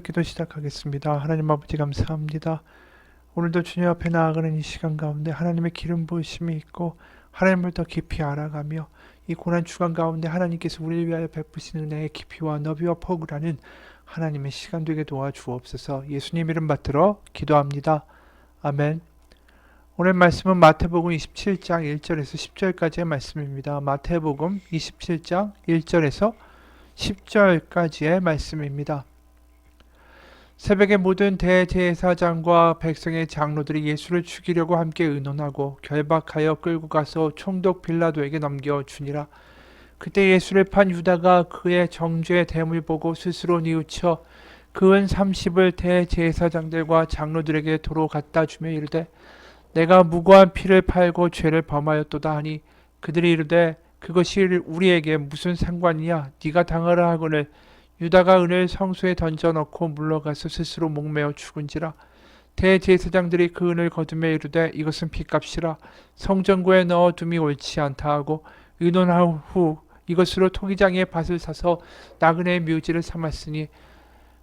기도 시작하겠습니다. 하나님 아버지 감사합니다. 오늘도 주님 앞에 나아가는 이 시간 가운데 하나님의 기름 부으심이 있고 하나님을 더 깊이 알아가며 이 고난 주간 가운데 하나님께서 우리를 위하여 베푸시는 은혜의 깊이와 너비와 아는 하나님의 시간 되게 도와주옵소서 예수님 이름 받들어 기도합니다. 아멘. 오늘 말씀은 마태복음 27장 1절에서 10절까지의 말씀입니다. 마태복음 27장 1절에서 10절까지의 말씀입니다. 새벽에 모든 대제사장과 백성의 장로들이 예수를 죽이려고 함께 의논하고 결박하여 끌고 가서 총독 빌라도에게 넘겨 주니라. 그때 예수를 판 유다가 그의 정죄의 됨을 보고 스스로 뉘우쳐 그은 30을 대제사장들과 장로들에게 도로 갖다 주며 이르되 내가 무고한 피를 팔고 죄를 범하였도다 하니 그들이 이르되 그것이 우리에게 무슨 상관이냐 네가 당하라 하거늘 유다가 은을 성소에 던져 넣고 물러가서 스스로 목매어 죽은지라 대제사장들이 그 은을 거두며 이르되 이것은 피값이라 성전구에 넣어 둠이 옳지 않다 하고 의논한 후 이것으로 토기장의 밭을 사서 나그네의 묘지를 삼았으니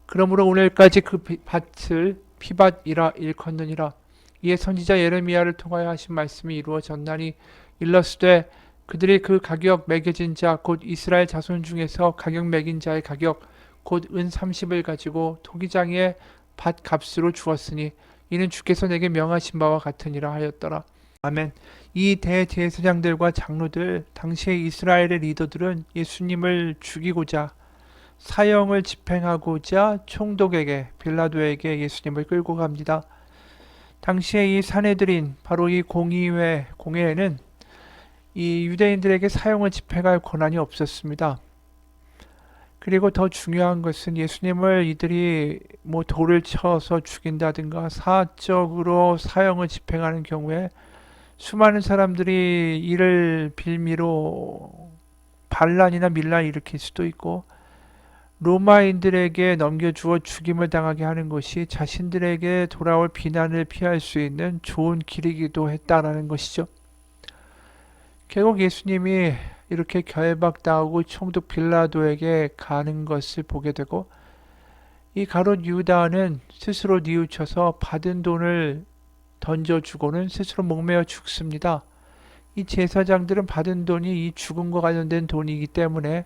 그러므로 오늘까지 그 비- 밭을 피밭이라 일컫느니라. 이에 선지자 예레미야를 통하여 하신 말씀이 이루어졌나니 일러스되 그들이 그 가격 매겨진 자 곧 이스라엘 자손 중에서 가격 매긴 자의 가격 곧 은 30을 가지고 토기장의 밭 값으로 주었으니 이는 주께서 내게 명하신 바와 같으니라 하였더라. 아멘. 이 대제사장들과 장로들 당시의 이스라엘의 리더들은 예수님을 죽이고자 사형을 집행하고자 총독에게 빌라도에게 예수님을 끌고 갑니다. 당시에 이 사내들인 바로 이 공의회 공회에는 이 유대인들에게 사형을 집행할 권한이 없었습니다. 그리고 더 중요한 것은 예수님을 이들이 뭐 돌을 쳐서 죽인다든가 사적으로 사형을 집행하는 경우에 수많은 사람들이 이를 빌미로 반란이나 밀란을 일으킬 수도 있고 로마인들에게 넘겨주어 죽임을 당하게 하는 것이 자신들에게 돌아올 비난을 피할 수 있는 좋은 길이기도 했다라는 것이죠. 결국 예수님이 이렇게 결박당하고 총독 빌라도에게 가는 것을 보게 되고 이 가롯 유다는 스스로 뉘우쳐서 받은 돈을 던져주고는 스스로 목매어 죽습니다. 이 제사장들은 받은 돈이 이 죽음과 관련된 돈이기 때문에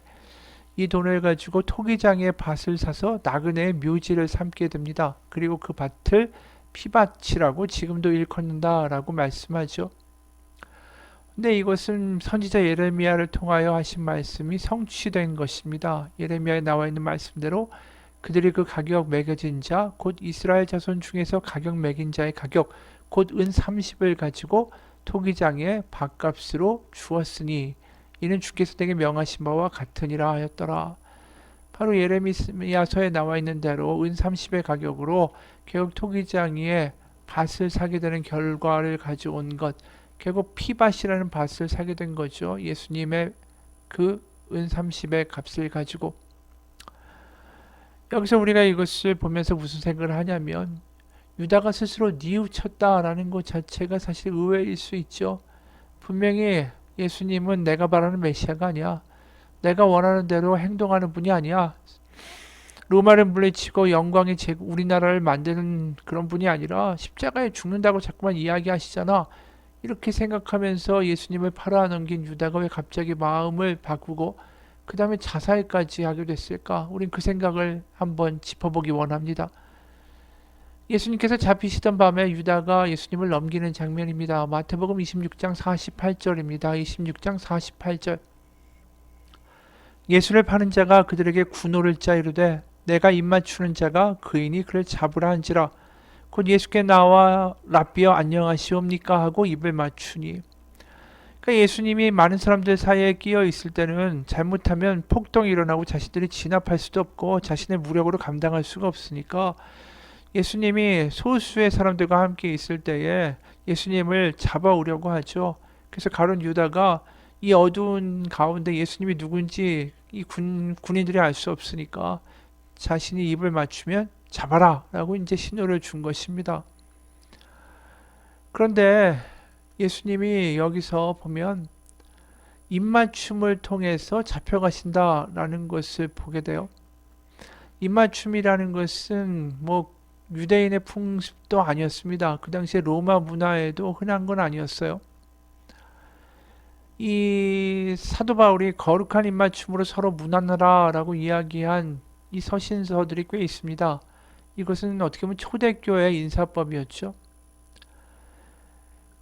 이 돈을 가지고 토기장의 밭을 사서 나그네의 묘지를 삼게 됩니다. 그리고 그 밭을 피밭이라고 지금도 일컫는다라고 말씀하죠. 근데 이것은 선지자 예레미야를 통하여 하신 말씀이 성취된 것입니다. 예레미야에 나와 있는 말씀대로 그들이 그 가격 매겨진 자, 곧 이스라엘 자손 중에서 가격 매긴 자의 가격, 곧 은 30을 가지고 토기장의 밥값으로 주었으니 이는 주께서 내게 명하신 바와 같으니라 하였더라. 바로 예레미야서에 나와 있는 대로 은 30의 가격으로 결국 토기장의 밭을 사게 되는 결과를 가져온 것, 결국 피밭이라는 밭을 사게 된 거죠. 예수님의 그 은 30의 값을 가지고 여기서 우리가 이것을 보면서 무슨 생각을 하냐면 유다가 스스로 뉘우쳤다라는 것 자체가 사실 의외일 수 있죠. 분명히 예수님은 내가 바라는 메시아가 아니야. 내가 원하는 대로 행동하는 분이 아니야. 로마를 물리치고 영광의 제 우리나라를 만드는 그런 분이 아니라 십자가에 죽는다고 자꾸만 이야기하시잖아. 이렇게 생각하면서 예수님을 팔아넘긴 유다가 왜 갑자기 마음을 바꾸고 그 다음에 자살까지 하게 됐을까? 우린 그 생각을 한번 짚어보기 원합니다. 예수님께서 잡히시던 밤에 유다가 예수님을 넘기는 장면입니다. 마태복음 26장 48절입니다. 26장 48절. 예수를 파는 자가 그들에게 군호를 짜 이르되 내가 입맞추는 자가 그인이 그를 잡으라 한지라 곧 예수께 나와 랍비여 안녕하시옵니까 하고 입을 맞추니 그러니까 예수님이 많은 사람들 사이에 끼어 있을 때는 잘못하면 폭동이 일어나고 자신들이 진압할 수도 없고 자신의 무력으로 감당할 수가 없으니까 예수님이 소수의 사람들과 함께 있을 때에 예수님을 잡아오려고 하죠. 그래서 가론 유다가 이 어두운 가운데 예수님이 누군지 이 군, 군인들이 알 수 없으니까 자신이 입을 맞추면 잡아라 라고 이제 신호를 준 것입니다. 그런데 예수님이 여기서 보면 입맞춤을 통해서 잡혀가신다라는 것을 보게 돼요. 입맞춤이라는 것은 뭐 유대인의 풍습도 아니었습니다. 그 당시에 로마 문화에도 흔한 건 아니었어요. 이 사도 바울이 거룩한 입맞춤으로 서로 문안하라라고 이야기한 이 서신서들이 꽤 있습니다. 이것은 어떻게 보면 초대교회의 인사법이었죠.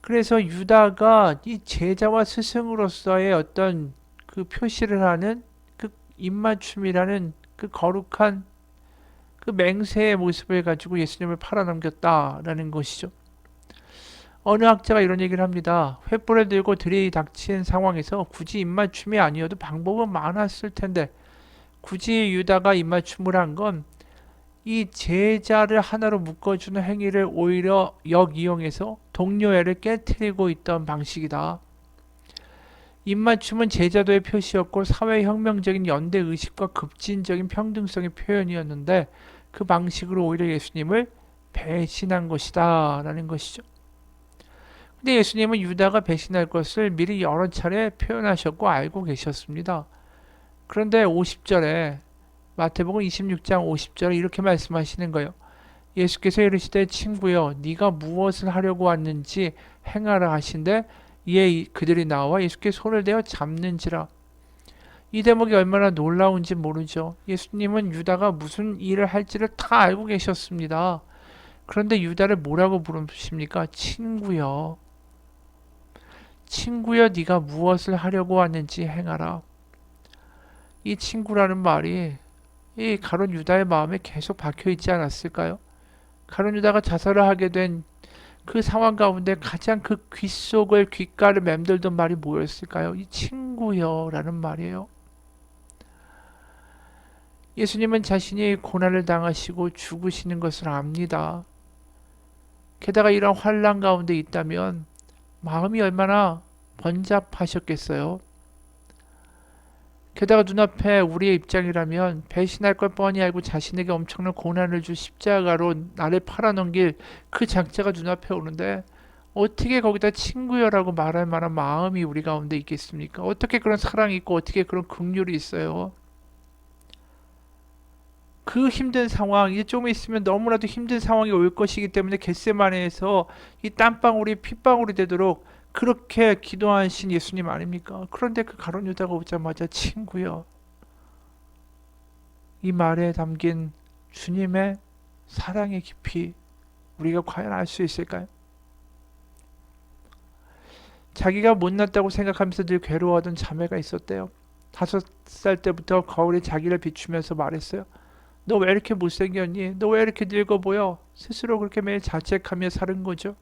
그래서 유다가 이 제자와 스승으로서의 어떤 그 표시를 하는 그 입맞춤이라는 그 거룩한 그 맹세의 모습을 가지고 예수님을 팔아넘겼다라는 것이죠. 어느 학자가 이런 얘기를 합니다. 횃불을 들고 들이닥친 상황에서 굳이 입맞춤이 아니어도 방법은 많았을 텐데 굳이 유다가 입맞춤을 한 건 이 제자를 하나로 묶어주는 행위를 오히려 역이용해서 동료애를 깨뜨리고 있던 방식이다. 입맞춤은 제자도의 표시였고 사회혁명적인 연대 의식과 급진적인 평등성의 표현이었는데 그 방식으로 오히려 예수님을 배신한 것이다 라는 것이죠. 근데 예수님은 유다가 배신할 것을 미리 여러 차례 표현하셨고 알고 계셨습니다. 그런데 50절에 마태복음 26장 50절에 이렇게 말씀하시는 거예요. 예수께서 이르시되 친구여 네가 무엇을 하려고 왔는지 행하라 하신데 이에 그들이 나와 예수께 손을 대어 잡는지라. 이 대목이 얼마나 놀라운지 모르죠. 예수님은 유다가 무슨 일을 할지를 다 알고 계셨습니다. 그런데 유다를 뭐라고 부르십니까? 친구여. 친구여 네가 무엇을 하려고 왔는지 행하라. 이 친구라는 말이 이 가론 유다의 마음에 계속 박혀 있지 않았을까요? 가론 유다가 자살을 하게 된 그 상황 가운데 가장 그 귓속을 귓가를 맴돌던 말이 뭐였을까요? 이 친구여라는 말이에요. 예수님은 자신이 고난을 당하시고 죽으시는 것을 압니다. 게다가 이런 환란 가운데 있다면 마음이 얼마나 번잡하셨겠어요. 게다가 눈앞에 우리의 입장이라면 배신할 걸 뻔히 알고 자신에게 엄청난 고난을 줄 십자가로 나를 팔아넘길 그 작자가 눈앞에 오는데 어떻게 거기다 친구여라고 말할 만한 마음이 우리 가운데 있겠습니까? 어떻게 그런 사랑이 있고 어떻게 그런 긍휼이 있어요? 그 힘든 상황 이제 좀 있으면 너무나도 힘든 상황이 올 것이기 때문에 겟세마네에서 이 땀방울이 핏방울이 되도록 그렇게 기도하신 예수님 아닙니까? 그런데 그 가론 유다가 오자마자 친구여 이 말에 담긴 주님의 사랑의 깊이 우리가 과연 알 수 있을까요? 자기가 못났다고 생각하면서 늘 괴로워하던 자매가 있었대요. 다섯 살 때부터 거울에 자기를 비추면서 말했어요. 너 왜 이렇게 못생겼니? 너 왜 이렇게 늙어 보여? 스스로 그렇게 매일 자책하며 사는 거죠.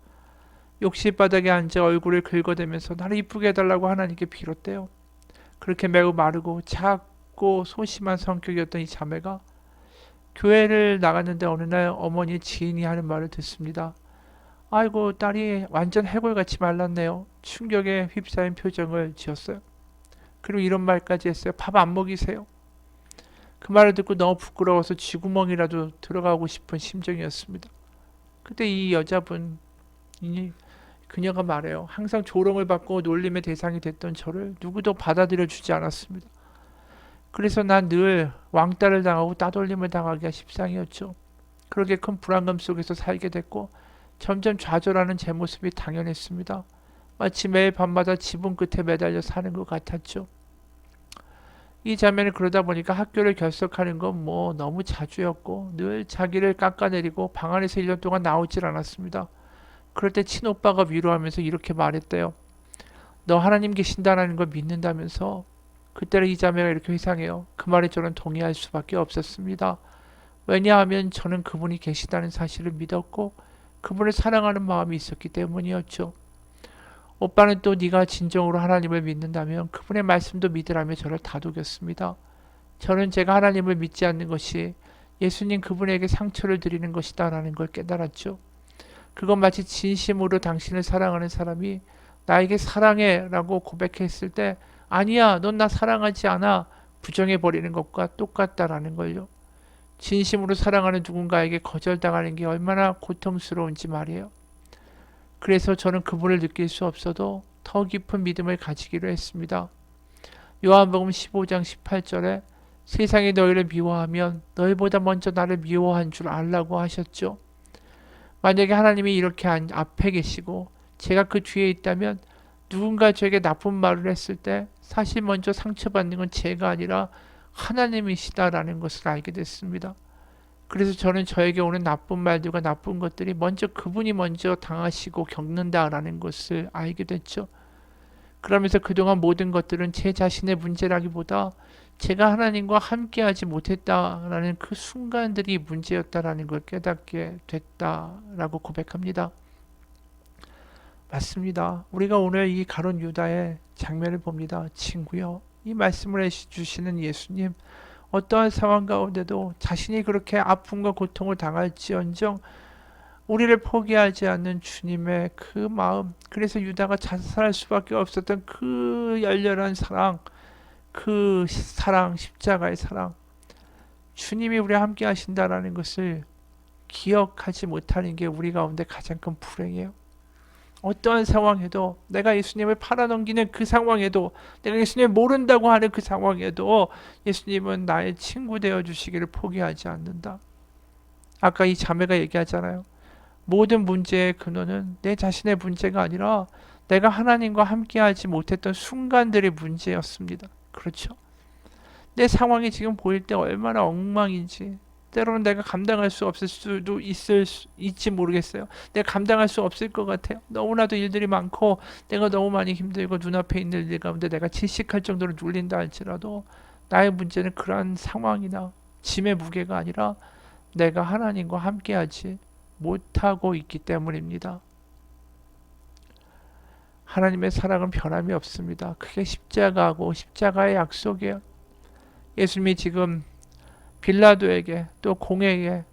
욕실 바닥에 앉아 얼굴을 긁어대면서 나를 이쁘게 해달라고 하나님께 빌었대요. 그렇게 매우 마르고 작고 소심한 성격이었던 이 자매가 교회를 나갔는데 어느 날 어머니 지인이 하는 말을 듣습니다. 아이고 딸이 완전 해골같이 말랐네요. 충격에 휩싸인 표정을 지었어요. 그리고 이런 말까지 했어요. 밥 안 먹이세요. 그 말을 듣고 너무 부끄러워서 쥐구멍이라도 들어가고 싶은 심정이었습니다. 그때 이 여자분, 이 그녀가 말해요. 항상 조롱을 받고 놀림의 대상이 됐던 저를 누구도 받아들여 주지 않았습니다. 그래서 난 늘 왕따를 당하고 따돌림을 당하기가 십상이었죠. 그렇게 큰 불안감 속에서 살게 됐고 점점 좌절하는 제 모습이 당연했습니다. 마치 매일 밤마다 지붕 끝에 매달려 사는 것 같았죠. 이 자매는 그러다 보니까 학교를 결석하는 건 뭐 너무 자주였고 늘 자기를 깎아내리고 방 안에서 1년 동안 나오질 않았습니다. 그럴 때 친오빠가 위로하면서 이렇게 말했대요. 너 하나님 계신다라는 걸 믿는다면서 그때는 이 자매가 이렇게 회상해요. 그 말에 저는 동의할 수밖에 없었습니다. 왜냐하면 저는 그분이 계시다는 사실을 믿었고 그분을 사랑하는 마음이 있었기 때문이었죠. 오빠는 또 네가 진정으로 하나님을 믿는다면 그분의 말씀도 믿으라며 저를 다독였습니다. 저는 제가 하나님을 믿지 않는 것이 예수님 그분에게 상처를 드리는 것이다라는 걸 깨달았죠. 그건 마치 진심으로 당신을 사랑하는 사람이 나에게 사랑해 라고 고백했을 때 아니야, 넌 나 사랑하지 않아 부정해 버리는 것과 똑같다라는 걸요. 진심으로 사랑하는 누군가에게 거절당하는 게 얼마나 고통스러운지 말이에요. 그래서 저는 그분을 느낄 수 없어도 더 깊은 믿음을 가지기로 했습니다. 요한복음 15장 18절에 세상이 너희를 미워하면 너희보다 먼저 나를 미워한 줄 알라고 하셨죠. 만약에 하나님이 이렇게 안- 앞에 계시고 제가 그 뒤에 있다면 누군가 저에게 나쁜 말을 했을 때 사실 먼저 상처받는 건 제가 아니라 하나님이시다라는 것을 알게 됐습니다. 그래서 저는 저에게 오는 나쁜 말들과 나쁜 것들이 먼저 그분이 먼저 당하시고 겪는다라는 것을 알게 됐죠. 그러면서 그동안 모든 것들은 제 자신의 문제라기보다 제가 하나님과 함께하지 못했다라는 그 순간들이 문제였다라는 걸 깨닫게 됐다라고 고백합니다. 맞습니다. 우리가 오늘 이 가론 유다의 장면을 봅니다. 친구요. 이 말씀을 해주시는 예수님, 어떠한 상황 가운데도 자신이 그렇게 아픔과 고통을 당할지언정 우리를 포기하지 않는 주님의 그 마음, 그래서 유다가 자살할 수밖에 없었던 그 열렬한 사랑, 그 사랑, 십자가의 사랑, 주님이 우리와 함께 하신다라는 것을 기억하지 못하는 게 우리 가운데 가장 큰 불행이에요. 어떠한 상황에도 내가 예수님을 팔아넘기는 그 상황에도 내가 예수님을 모른다고 하는 그 상황에도 예수님은 나의 친구 되어 주시기를 포기하지 않는다. 아까 이 자매가 얘기하잖아요. 모든 문제의 근원은 내 자신의 문제가 아니라 내가 하나님과 함께하지 못했던 순간들의 문제였습니다. 그렇죠? 내 상황이 지금 보일 때 얼마나 엉망인지 때로는 내가 감당할 수 없을 수도 있을 수, 있지 모르겠어요. 내가 감당할 수 없을 것 같아요. 너무나도 일들이 많고 내가 너무 많이 힘들고 눈앞에 있는 일 가운데 내가 질식할 정도로 눌린다 할지라도 나의 문제는 그러한 상황이나 짐의 무게가 아니라 내가 하나님과 함께하지 못하고 있기 때문입니다. 하나님의 사랑은 변함이 없습니다. 그게 십자가고 십자가의 약속이에요. 예수님이 지금 빌라도에게 또 공에게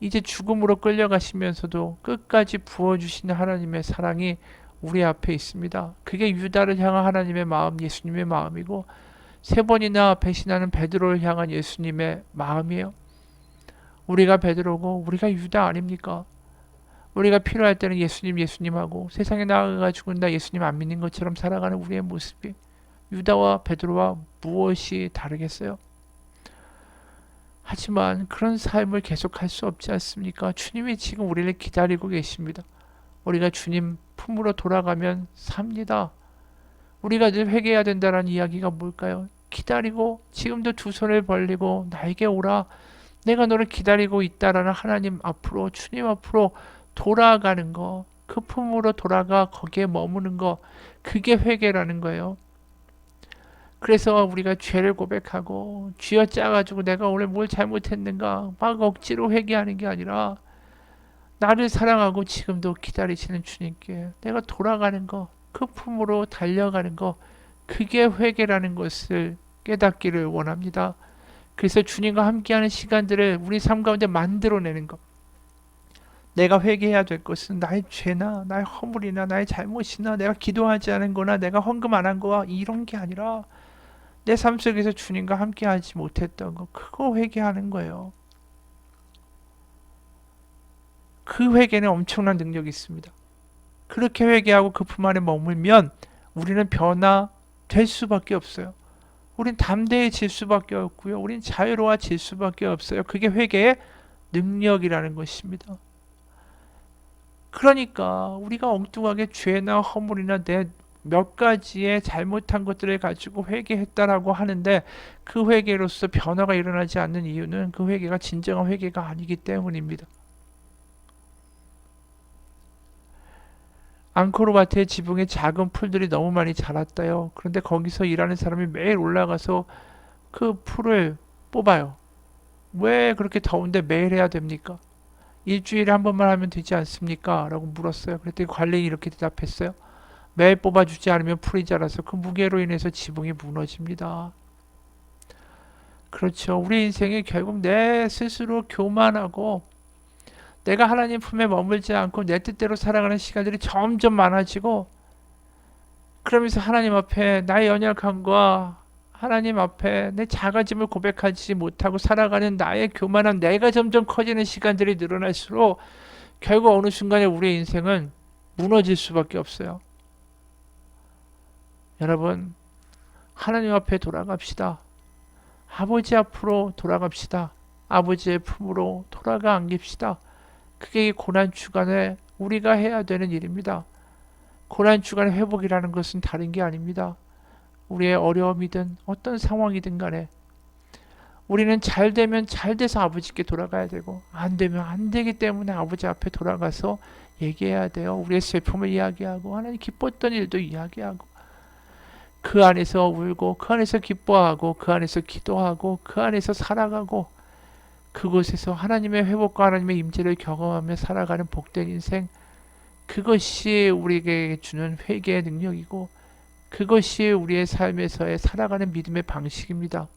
이제 죽음으로 끌려가시면서도 끝까지 부어주시는 하나님의 사랑이 우리 앞에 있습니다. 그게 유다를 향한 하나님의 마음, 예수님의 마음이고 세 번이나 배신하는 베드로를 향한 예수님의 마음이에요. 우리가 베드로고 우리가 유다 아닙니까? 우리가 필요할 때는 예수님 예수님하고 세상에 나가가지고 나 예수님 안 믿는 것처럼 살아가는 우리의 모습이 유다와 베드로와 무엇이 다르겠어요? 하지만 그런 삶을 계속할 수 없지 않습니까? 주님이 지금 우리를 기다리고 계십니다. 우리가 주님 품으로 돌아가면 삽니다. 우리가 늘 회개해야 된다는 이야기가 뭘까요? 기다리고 지금도 두 손을 벌리고 나에게 오라. 내가 너를 기다리고 있다라는 하나님 앞으로 주님 앞으로 돌아가는 거, 그 품으로 돌아가 거기에 머무는 거, 그게 회개라는 거예요. 그래서 우리가 죄를 고백하고 쥐어 짜가지고 내가 오늘 뭘 잘못했는가 막 억지로 회개하는 게 아니라 나를 사랑하고 지금도 기다리시는 주님께 내가 돌아가는 거, 그 품으로 달려가는 거, 그게 회개라는 것을 깨닫기를 원합니다. 그래서 주님과 함께하는 시간들을 우리 삶 가운데 만들어내는 것. 내가 회개해야 될 것은 나의 죄나 나의 허물이나 나의 잘못이나 내가 기도하지 않은 거나 내가 헌금 안 한 거와 이런 게 아니라 내 삶 속에서 주님과 함께 하지 못했던 거 그거 회개하는 거예요. 그 회개는 엄청난 능력이 있습니다. 그렇게 회개하고 그 품 안에 머물면 우리는 변화될 수밖에 없어요. 우린 담대해질 수밖에 없고요. 우린 자유로워질 수밖에 없어요. 그게 회개의 능력이라는 것입니다. 그러니까 우리가 엉뚱하게 죄나 허물이나 내 몇 가지의 잘못한 것들을 가지고 회개했다라고 하는데 그 회개로서 변화가 일어나지 않는 이유는 그 회개가 진정한 회개가 아니기 때문입니다. 앙코르와트의 지붕에 작은 풀들이 너무 많이 자랐대요. 그런데 거기서 일하는 사람이 매일 올라가서 그 풀을 뽑아요. 왜 그렇게 더운데 매일 해야 됩니까? 일주일에 한 번만 하면 되지 않습니까? 라고 물었어요. 그랬더니 관리인이 이렇게 대답했어요. 매일 뽑아주지 않으면 풀이 자라서 그 무게로 인해서 지붕이 무너집니다. 그렇죠. 우리 인생에 결국 내 스스로 교만하고 내가 하나님 품에 머물지 않고 내 뜻대로 살아가는 시간들이 점점 많아지고 그러면서 하나님 앞에 나의 연약함과 하나님 앞에 내 작아짐을 고백하지 못하고 살아가는 나의 교만함 내가 점점 커지는 시간들이 늘어날수록 결국 어느 순간에 우리의 인생은 무너질 수밖에 없어요. 여러분 하나님 앞에 돌아갑시다. 아버지 앞으로 돌아갑시다. 아버지의 품으로 돌아가 안깁시다. 그게 이 고난 주간에 우리가 해야 되는 일입니다. 고난 주간의 회복이라는 것은 다른 게 아닙니다. 우리의 어려움이든 어떤 상황이든 간에 우리는 잘 되면 잘 돼서 아버지께 돌아가야 되고 안 되면 안 되기 때문에 아버지 앞에 돌아가서 얘기해야 돼요. 우리의 슬픔을 이야기하고 하나님 기뻤던 일도 이야기하고 그 안에서 울고 그 안에서 기뻐하고 그 안에서 기도하고 그 안에서 살아가고 그곳에서 하나님의 회복과 하나님의 임재를 경험하며 살아가는 복된 인생 그것이 우리에게 주는 회개의 능력이고 그것이 우리의 삶에서의 살아가는 믿음의 방식입니다.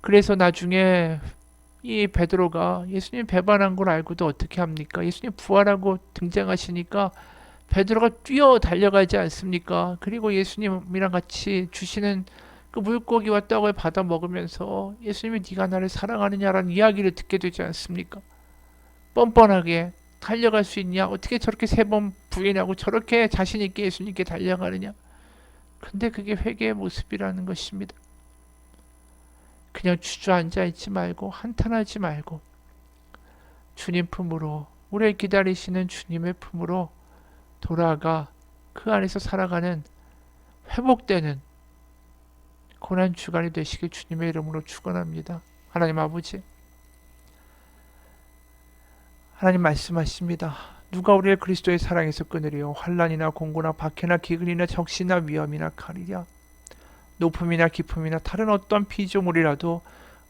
그래서 나중에 이 베드로가 예수님 배반한 걸 알고도 어떻게 합니까? 예수님 부활하고 등장하시니까 베드로가 뛰어 달려가지 않습니까? 그리고 예수님이랑 같이 주시는 그 물고기와 떡을 받아 먹으면서 예수님이 네가 나를 사랑하느냐라는 이야기를 듣게 되지 않습니까? 뻔뻔하게 달려갈 수 있냐? 어떻게 저렇게 세 번 부인하고 저렇게 자신 있게 예수님께 달려가느냐? 근데 그게 회개의 모습이라는 것입니다. 그냥 주저앉아 있지 말고 한탄하지 말고 주님 품으로 우리를 기다리시는 주님의 품으로 돌아가 그 안에서 살아가는 회복되는 고난 주간이 되시길 주님의 이름으로 축원합니다. 하나님 아버지 하나님 말씀하십니다. 누가 우리를 그리스도의 사랑에서 끊으리요 환란이나 공고나 박해나 기근이나 적시나 위험이나 칼이랴 높음이나 깊음이나 다른 어떤 피조물이라도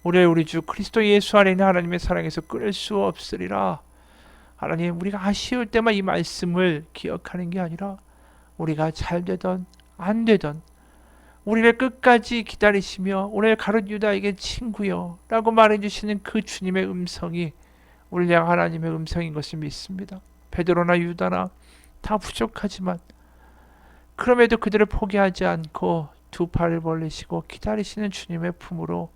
우리를 우리 주 그리스도 예수 안에 있는 하나님의 사랑에서 끊을 수 없으리라. 하나님 우리가 아쉬울 때만 이 말씀을 기억하는 게 아니라 우리가 잘 되던 안 되던 우리를 끝까지 기다리시며 오늘 가룟 유다에게 친구여 라고 말해 주시는 그 주님의 음성이 우리 향 하나님의 음성인 것을 믿습니다. 베드로나 유다나 다 부족하지만 그럼에도 그들을 포기하지 않고 두 팔을 벌리시고 기다리시는 주님의 품으로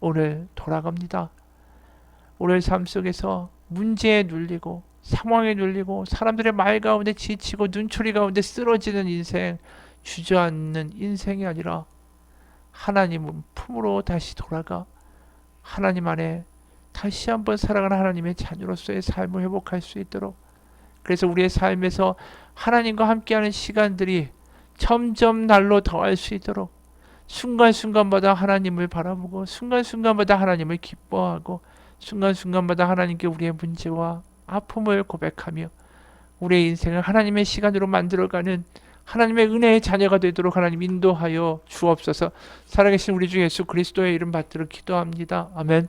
오늘 돌아갑니다. 오늘 삶 속에서 문제에 눌리고 상황에 눌리고 사람들의 말 가운데 지치고 눈초리 가운데 쓰러지는 인생 주저앉는 인생이 아니라 하나님 품으로 다시 돌아가 하나님 안에 다시 한번 살아가는 하나님의 자녀로서의 삶을 회복할 수 있도록 그래서 우리의 삶에서 하나님과 함께하는 시간들이 점점 날로 더할 수 있도록 순간순간마다 하나님을 바라보고 순간순간마다 하나님을 기뻐하고 순간순간마다 하나님께 우리의 문제와 아픔을 고백하며 우리의 인생을 하나님의 시간으로 만들어가는 하나님의 은혜의 자녀가 되도록 하나님 인도하여 주옵소서. 살아계신 우리 주 예수 그리스도의 이름 받들어 기도합니다. 아멘.